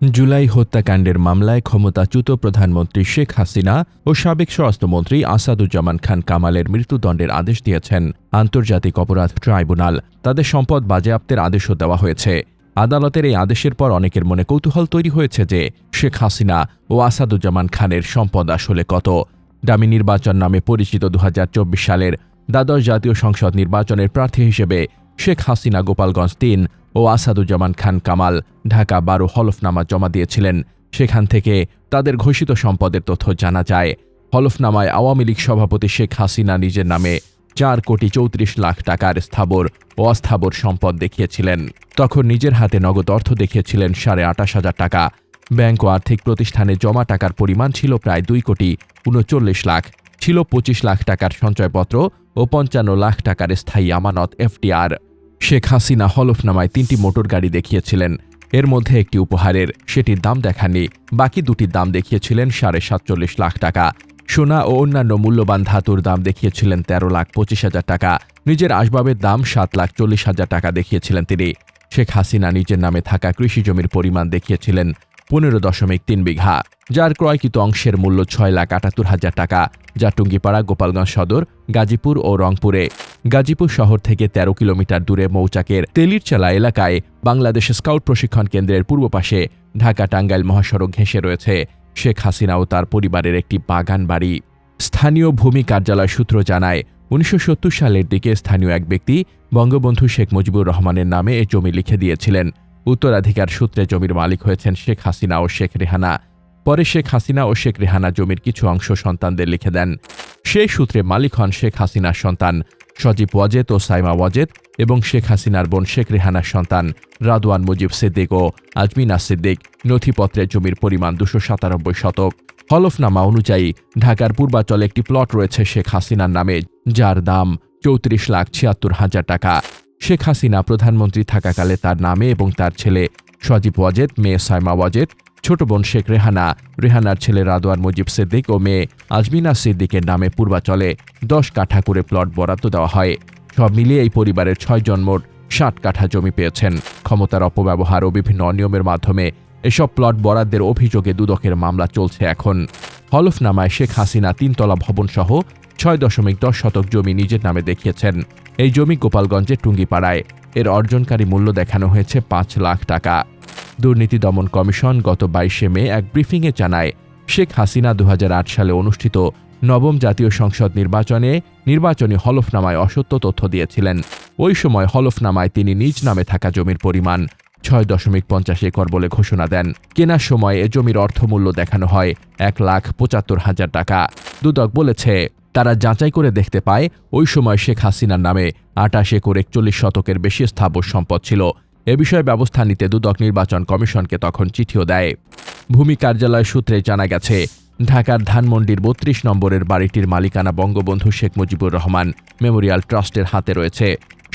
জুলাই হত্যাকাণ্ডের মামলায় ক্ষমতাচ্যুত প্রধানমন্ত্রী শেখ হাসিনা ও সাবেক স্বরাষ্ট্রমন্ত্রী আসাদুজ্জামান খান কামালের মৃত্যুদণ্ডের আদেশ দিয়েছেন। আন্তর্জাতিক অপরাধ ট্রাইব্যুনাল, তাদের সম্পদ বাজেয়াপ্তের আদেশও দেওয়া হয়েছে। আদালতের এই আদেশের পর অনেকের মনে কৌতূহল তৈরি হয়েছে যে শেখ হাসিনা ও আসাদুজ্জামান খানের সম্পদ আসলে কত। ডামি নির্বাচন নামে পরিচিত দু হাজার চব্বিশ সালের দ্বাদশ জাতীয় সংসদ নির্বাচনের প্রার্থী হিসেবে শেখ হাসিনা গোপালগঞ্জ তিন ও আসাদুজ্জামান খান কামাল ঢাকা বারো হলফনামা জমা দিয়েছিলেন। সেখান থেকে তাদের ঘোষিত সম্পদের তথ্য জানা যায়। হলফনামায় আওয়ামী লীগ সভাপতি শেখ হাসিনা নিজের নামে চার কোটি চৌত্রিশ লাখ টাকার স্থাবর ও অস্থাবর সম্পদ দেখিয়েছিলেন। তখন নিজের হাতে নগদ অর্থ দেখিয়েছিলেন সাড়ে আটাশ হাজার টাকা। ব্যাংক ও আর্থিক প্রতিষ্ঠানে জমা টাকার পরিমাণ ছিল প্রায় দুই কোটি উনচল্লিশ লাখ। ছিল পঁচিশ লাখ টাকার সঞ্চয়পত্র ও পঞ্চান্ন লাখ টাকার স্থায়ী আমানত এফটিআর শেখ হাসিনা হলফনামায় তিনটি মোটর গাড়ি দেখিয়েছিলেন। এর মধ্যে একটি উপহারের, সেটির দাম দেখাননি। বাকি দুটির দাম দেখিয়েছিলেন সাড়ে সাতচল্লিশ লাখ টাকা। সোনা ও অন্যান্য মূল্যবান ধাতুর দাম দেখিয়েছিলেন তেরো লাখ পঁচিশ হাজার টাকা। নিজের আসবাবের দাম সাত লাখ চল্লিশ হাজার টাকা দেখিয়েছিলেন তিনি। শেখ হাসিনা নিজের নামে থাকা কৃষি জমির পরিমাণ দেখিয়েছিলেন। পনেরো দশমিক তিন বিঘা, যার ক্রয়কৃত অংশের মূল্য ছয় লাখ আটাত্তর হাজার টাকা, যা টুঙ্গিপাড়া, গোপালগঞ্জ সদর, গাজীপুর ও রংপুরে। গাজীপুর শহর থেকে ১৩ কিলোমিটার দূরে মৌচাকের তেলিরচালা এলাকায় বাংলাদেশ স্কাউট প্রশিক্ষণ কেন্দ্রের পূর্ব পাশে ঢাকা টাঙ্গাইল মহাসড়ক ঘেঁষে রয়েছে শেখ হাসিনা ও তার পরিবারের একটি বাগান বাড়ি। স্থানীয় ভূমি কার্যালয় সূত্র জানায়, উনিশশো সত্তর সালের দিকে স্থানীয় এক ব্যক্তি বঙ্গবন্ধু শেখ মুজিবুর রহমানের নামে এ জমি লিখে দিয়েছিলেন। উত্তরাধিকার সূত্রে জমির মালিক হয়েছেন শেখ হাসিনা ও শেখ রেহানা। পরে শেখ হাসিনা ও শেখ রেহানা জমির কিছু অংশ সন্তানদের লিখে দেন। সেই সূত্রে মালিক হন শেখ হাসিনার সন্তান সজীব ওয়াজেদ ও সাইমা ওয়াজেদ এবং শেখ হাসিনার বোন শেখ রেহানার সন্তান রাদওয়ান মুজিব সিদ্দিক ও আজমিনা সিদ্দিক। নথিপত্রে জমির পরিমাণ দুশো সাতানব্বই শতক। হলফনামা অনুযায়ী ঢাকার পূর্বাচলে একটি প্লট রয়েছে শেখ হাসিনার নামে, যার দাম চৌত্রিশ লাখ ছিয়াত্তর হাজার টাকা। শেখ হাসিনা প্রধানমন্ত্রী থাকাকালে তার নামে এবং তার ছেলে সজীব ওয়াজেদ, মেয়ে সাইমা ওয়াজেদ, ছোট বোন শেখ রেহানা, রেহানার ছেলে রাদোয়ার মুজিব সিদ্দিক ও মেয়ে আজমিনা সিদ্দিকের নামে পূর্বাচলে দশ কাঠা করে প্লট বরাদ্দ দেওয়া হয়। সব মিলিয়ে এই পরিবারের ছয় জন মোট ষাট কাঠা জমি পেয়েছেন। ক্ষমতার অপব্যবহার ও বিভিন্ন অনিয়মের মাধ্যমে এসব প্লট বরাদ্দের অভিযোগে দুদকের মামলা চলছে এখন। হলফনামায় শেখ হাসিনা তিনতলা ভবনসহ ছয় দশমিক দশ শতক জমি নিজের নামে দেখিয়েছেন। এই জমি গোপালগঞ্জের টুঙ্গিপাড়ায়। এর অর্জনকারী মূল্য দেখানো হয়েছে পাঁচ লাখ টাকা। দুর্নীতি দমন কমিশন গত বাইশে মে এক ব্রিফিংয়ে জানায়, শেখ হাসিনা দু হাজার আট সালে অনুষ্ঠিত নবম জাতীয় সংসদ নির্বাচনে নির্বাচনী হলফনামায় অসত্য তথ্য দিয়েছিলেন। ওই সময় হলফনামায় তিনি নিজ নামে থাকা জমির পরিমাণ ছয় দশমিক পঞ্চাশ একর বলে ঘোষণা দেন। কেনার সময় এ জমির অর্থমূল্য দেখানো হয় এক লাখ পঁচাত্তর হাজার টাকা। দুদক বলেছে তারা যাচাই করে দেখতে পায়, ওই সময় শেখ হাসিনার নামে আটাশ একর একচল্লিশ শতকের বেশি স্থাবর সম্পদ ছিল। এ বিষয়ে ব্যবস্থা নিতে দুদক নির্বাচন কমিশনকে তখন চিঠিও দেয়। ভূমি কার্যালয় সূত্রে জানা গেছে, ঢাকার ধানমন্ডির বত্রিশ নম্বরের বাড়িটির মালিকানা বঙ্গবন্ধু শেখ মুজিবুর রহমান মেমোরিয়াল ট্রাস্টের হাতে রয়েছে।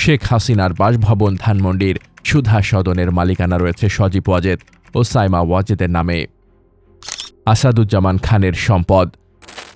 শেখ হাসিনার বাসভবন ধানমন্ডির সুধা সদনের মালিকানা রয়েছে সজীব ওয়াজেদ ও সাইমা ওয়াজেদের নামে। আসাদুজ্জামান খানের সম্পদ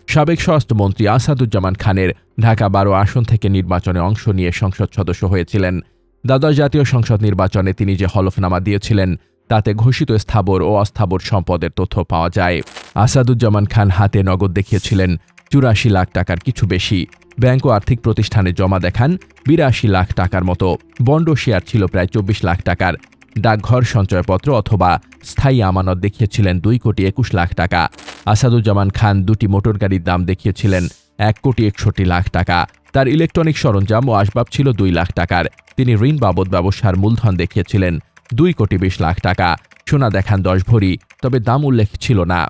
সাবেক স্বরাষ্ট্রমন্ত্রী আসাদুজ্জামান খানের ঢাকা বারো আসন থেকে নির্বাচনে অংশ নিয়ে সংসদ সদস্য হয়েছিলেন। দ্বাদশ জাতীয় সংসদ নির্বাচনে তিনি যে হলফনামা দিয়েছিলেন, তাতে ঘোষিত স্থাবর ও অস্থাবর সম্পদের তথ্য পাওয়া যায়। আসাদুজ্জামান খান হাতে নগদ দেখিয়েছিলেন, চুরাশি লাখ টাকার কিছু বেশি। ব্যাংক ও আর্থিক প্রতিষ্ঠানে জমা দেখান বিরাশি লাখ টাকার মতো। বন্ড শেয়ার ছিল প্রায় চব্বিশ লাখ টাকার। ডাকঘর সঞ্চয়পত্র অথবা স্থায়ী আমানত দেখিয়েছিলেন দুই কোটি একুশ লাখ টাকা। আসাদুজ্জামান খান দুটি মোটর গাড়ির দাম দেখিয়েছিলেন এক কোটি একষট্টি লাখ টাকা। তার ইলেকট্রনিক সরঞ্জাম ও আসবাব ছিল দুই লাখ টাকার। তিনি ঋণ বাবদ ব্যবসার মূলধন দেখিয়েছিলেন দুই কোটি বিশ লাখ টাকা। সোনা দেখান দশ ভরি, তবে দাম উল্লেখ ছিল না।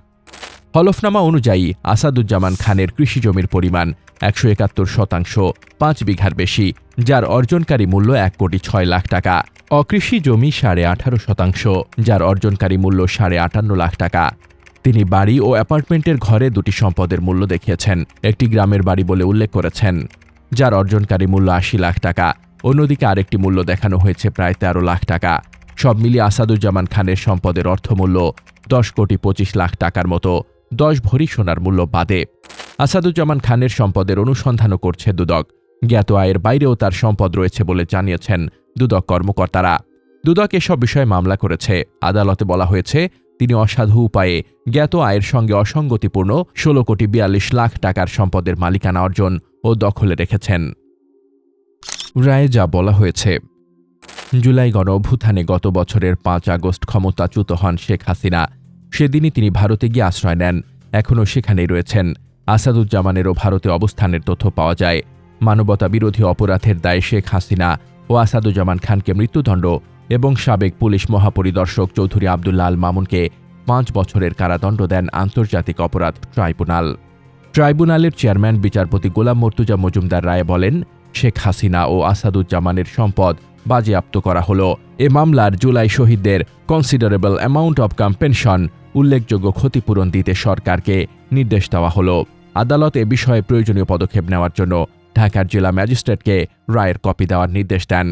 হলফনামা অনুযায়ী আসাদুজ্জামান খানের কৃষি জমির পরিমাণ একশো একাত্তর শতাংশ, পাঁচ বিঘার বেশি, যার অর্জনকারী মূল্য এক কোটি ছয় লাখ টাকা। অকৃষি জমি সাড়ে আঠারো শতাংশ, যার অর্জনকারী মূল্য সাড়ে আটান্ন লাখ টাকা। তিনি বাড়ি ও অ্যাপার্টমেন্টের ঘরে দুটি সম্পদের মূল্য দেখিয়েছেন, একটি গ্রামের বাড়ি বলে উল্লেখ করেছেন, যার অর্জনকারী মূল্য আশি লাখ টাকা। অন্যদিকে আরেকটি মূল্য দেখানো হয়েছে প্রায় তেরো লাখ টাকা। সব মিলিয়ে আসাদুজ্জামান খানের সম্পদের অর্থমূল্য দশ কোটি পঁচিশ লাখ টাকার মতো, দশ ভরি সোনার মূল্য বাদে। আসাদুজ্জামান খানের সম্পদের অনুসন্ধানও করছে দুদক। জ্ঞাত আয়ের বাইরেও তার সম্পদ রয়েছে বলে জানিয়েছেন দুদক কর্মকর্তারা। দুদক এসব বিষয়ে মামলা করেছে। আদালতে বলা হয়েছে, তিনি অসাধু উপায়ে জ্ঞাত আয়ের সঙ্গে অসঙ্গতিপূর্ণ ষোলো কোটি বিয়াল্লিশ লাখ টাকার সম্পদের মালিকানা অর্জন ও দখলে রেখেছেন। রায়ে যা বলা হয়েছে, জুলাই গণ অভ্যুত্থানে গত বছরের পাঁচ আগস্ট ক্ষমতাচ্যুত হন শেখ হাসিনা। সেদিনই তিনি ভারতে গিয়ে আশ্রয় নেন। এখনও সেখানেই রয়েছেন। আসাদুজ্জামানেরও ভারতে অবস্থানের তথ্য পাওয়া যায়। মানবতা বিরোধী অপরাধের দায়ে শেখ হাসিনা ও আসাদুজ্জামান খানকে মৃত্যুদণ্ড এবং সাবেক পুলিশ মহাপরিদর্শক চৌধুরী আবদুল্লা আল মামুনকে পাঁচ বছরের কারাদণ্ড দেন আন্তর্জাতিক অপরাধ ট্রাইব্যুনাল। ট্রাইব্যুনালের চেয়ারম্যান, বিচারপতি গোলাম মর্তুজা মজুমদার রায় বলেন, শেখ হাসিনা ও আসাদুজ্জামানের সম্পদ বাজেয়াপ্ত করা হল। এ মামলার জুলাই শহীদদের কনসিডারেবল অ্যামাউন্ট অব কম্পেনশন উল্লেখযোগ্য ক্ষতিপূরণ দিতে সরকারকে নির্দেশ দেওয়া হল। আদালত এ বিষয়ে প্রয়োজনীয় পদক্ষেপ নেওয়ার জন্য ঢাকার জেলা ম্যাজিস্ট্রেটকে রায়ের কপি দেওয়ার নির্দেশ দেন।